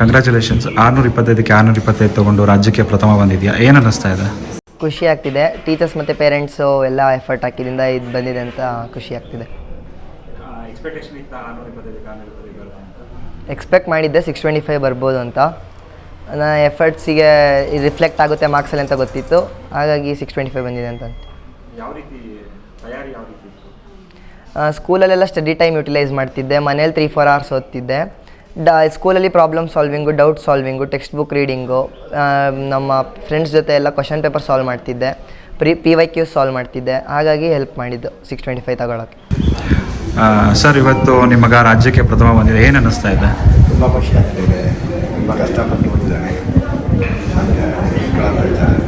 Congratulations ಆರುನೂರ ಇಪ್ಪತ್ತೈದಕ್ಕೆ ಆರುನೂರ ಇಪ್ಪತ್ತೈದು ತೊಗೊಂಡು ರಾಜ್ಯಕ್ಕೆ ಪ್ರಥಮ ಬಂದಿದೆಯಾ? ಏನು ಅನ್ನಿಸ್ತಾ ಇದೆ? ಖುಷಿ ಆಗ್ತಿದೆ. ಟೀಚರ್ಸ್ ಮತ್ತು ಪೇರೆಂಟ್ಸು ಎಲ್ಲ ಎಫರ್ಟ್ ಹಾಕಿದಿಂದ ಇದು ಬಂದಿದೆ ಅಂತ ಖುಷಿ ಆಗ್ತಿದೆ. ಎಕ್ಸ್ಪೆಕ್ಟ್ ಮಾಡಿದ್ದೆ ಸಿಕ್ಸ್ ಟ್ವೆಂಟಿ ಫೈವ್ ಬರ್ಬೋದು ಅಂತ. ನನ್ನ ಎಫರ್ಟ್ಸಿಗೆ ರಿಫ್ಲೆಕ್ಟ್ ಆಗುತ್ತೆ ಮಾರ್ಕ್ಸಲ್ಲಿ ಅಂತ ಗೊತ್ತಿತ್ತು. ಹಾಗಾಗಿ ಸಿಕ್ಸ್ ಟ್ವೆಂಟಿ ಫೈವ್ ಬಂದಿದೆ ಅಂತ ಸ್ಕೂಲಲ್ಲೆಲ್ಲ ಸ್ಟಡಿ ಟೈಮ್ ಯುಟಿಲೈಸ್ ಮಾಡ್ತಿದ್ದೆ. ಮನೇಲಿ ತ್ರೀ ಫೋರ್ ಅವರ್ಸ್ ಓದ್ತಿದ್ದೆ. ಡ ಸ್ಕೂಲಲ್ಲಿ problem solving doubt solving text book reading ನಮ್ಮ ಫ್ರೆಂಡ್ಸ್ ಜೊತೆ ಎಲ್ಲ ಕ್ವಶನ್ ಪೇಪರ್ ಸಾಲ್ವ್ ಮಾಡ್ತಿದ್ದೆ. Pre P Y Q solve ಮಾಡ್ತಿದ್ದೆ. ಹಾಗಾಗಿ ಹೆಲ್ಪ್ ಮಾಡಿದ್ದು ಸಿಕ್ಸ್ ಟ್ವೆಂಟಿ ಫೈವ್ ತಗೊಳಕ್ಕೆ ಸರ್ ಇವತ್ತು ನಿಮ್ಮ ಮಗ ರಾಜ್ಯಕ್ಕೆ ಪ್ರಥಮ ಬಂದಿದೆ. ಏನು ಅನ್ನಿಸ್ತಾ ಇದೆ? ತುಂಬ ಖುಷಿ ಆಗ್ತಿದೆ ತುಂಬ ಕಷ್ಟಪಟ್ಟು ಇದ್ದಾರೆ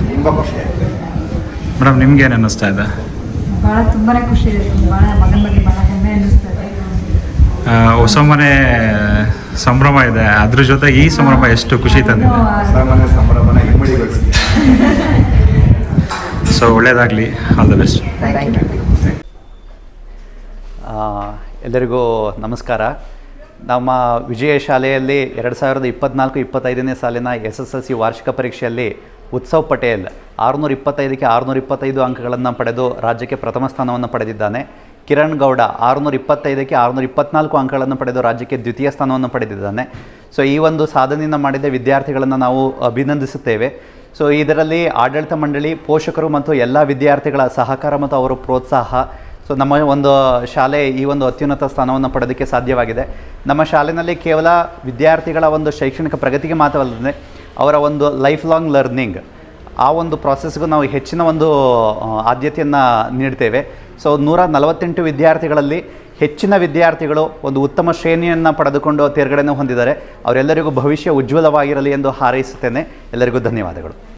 ತುಂಬ ಖುಷಿ ಆಗ್ತಿದೆ ಮೇಡಮ್ ನಿಮ್ಗೆ ಏನು ಅನ್ನಿಸ್ತಾ ಇದೆ? ಭಾಳ ತುಂಬಾ ಖುಷಿ ಇದೆ. ಭಾಳ ಮಗನ ಬಗ್ಗೆ ಭಾಳ ಹೆಮ್ಮೆ ಅನ್ನಿಸ್ತದೆ ಆ, ಹೊಸ ಮನೆ ಸಂಭ್ರಮ ಇದೆ. ಅದ್ರ ಜೊತೆ ಈ ಸಂಭ್ರಮ ಎಷ್ಟು ಖುಷಿ ತಂದಿದೆ. ಸಾಮಾನ್ಯ ಸಂಭ್ರಮನ ಇಮ್ಮಡಿಗೊಳಿಸಿದೆ ಸೊ ಒಳ್ಳೇದಾಗಲಿ. All the best thank you ಆ, ಎಲ್ಲರಿಗೂ ನಮಸ್ಕಾರ. ನಮ್ಮ ವಿಜಯ ಶಾಲೆಯಲ್ಲಿ ಎರಡು ಸಾವಿರದ ಇಪ್ಪತ್ನಾಲ್ಕು ಇಪ್ಪತ್ತೈದನೇ ಸಾಲಿನ ಎಸ್ ಎಸ್ ಎಲ್ ಸಿ ವಾರ್ಷಿಕ ಪರೀಕ್ಷೆಯಲ್ಲಿ ಉತ್ಸವ್ ಪಟೇಲ್ ಆರುನೂರ ಇಪ್ಪತ್ತೈದಕ್ಕೆ ಆರುನೂರ ಇಪ್ಪತ್ತೈದು ಅಂಕಗಳನ್ನು ಪಡೆದು ರಾಜ್ಯಕ್ಕೆ ಪ್ರಥಮ ಸ್ಥಾನವನ್ನು ಪಡೆದಿದ್ದಾನೆ. ಕಿರಣ್ ಗೌಡ ಆರುನೂರ ಇಪ್ಪತ್ತೈದಕ್ಕೆ ಆರುನೂರ ಇಪ್ಪತ್ನಾಲ್ಕು ಅಂಕಗಳನ್ನು ಪಡೆದು ರಾಜ್ಯಕ್ಕೆ ದ್ವಿತೀಯ ಸ್ಥಾನವನ್ನು ಪಡೆದಿದ್ದಾನೆ. ಸೊ ಈ ಒಂದು ಸಾಧನೆಯನ್ನು ಮಾಡಿದ ವಿದ್ಯಾರ್ಥಿಗಳನ್ನು ನಾವು ಅಭಿನಂದಿಸುತ್ತೇವೆ. ಸೊ ಇದರಲ್ಲಿ ಆಡಳಿತ ಮಂಡಳಿ, ಪೋಷಕರು ಮತ್ತು ಎಲ್ಲ ವಿದ್ಯಾರ್ಥಿಗಳ ಸಹಕಾರ ಮತ್ತು ಅವರ ಪ್ರೋತ್ಸಾಹ. ಸೊ ನಮ್ಮ ಒಂದು ಶಾಲೆ ಈ ಒಂದು ಅತ್ಯುನ್ನತ ಸ್ಥಾನವನ್ನು ಪಡೆಯೋದಕ್ಕೆ ಸಾಧ್ಯವಾಗಿದೆ. ನಮ್ಮ ಶಾಲೆಯಲ್ಲಿ ಕೇವಲ ವಿದ್ಯಾರ್ಥಿಗಳ ಒಂದು ಶೈಕ್ಷಣಿಕ ಪ್ರಗತಿಗೆ ಮಾತ್ರವಲ್ಲದೆ ಅವರ ಒಂದು ಲೈಫ್ ಲಾಂಗ್ ಲರ್ನಿಂಗ್ ಆ ಒಂದು ಪ್ರಾಸೆಸ್ಗೂ ನಾವು ಹೆಚ್ಚಿನ ಒಂದು ಆದ್ಯತೆಯನ್ನು ನೀಡ್ತೇವೆ. ಸೊ ನೂರ ನಲವತ್ತೆಂಟು ವಿದ್ಯಾರ್ಥಿಗಳಲ್ಲಿ ಹೆಚ್ಚಿನ ವಿದ್ಯಾರ್ಥಿಗಳು ಒಂದು ಉತ್ತಮ ಶ್ರೇಣಿಯನ್ನು ಪಡೆದುಕೊಂಡು ತೇರ್ಗಡೆಯನ್ನು ಹೊಂದಿದ್ದಾರೆ. ಅವರೆಲ್ಲರಿಗೂ ಭವಿಷ್ಯ ಉಜ್ವಲವಾಗಿರಲಿ ಎಂದು ಹಾರೈಸುತ್ತೇನೆ. ಎಲ್ಲರಿಗೂ ಧನ್ಯವಾದಗಳು.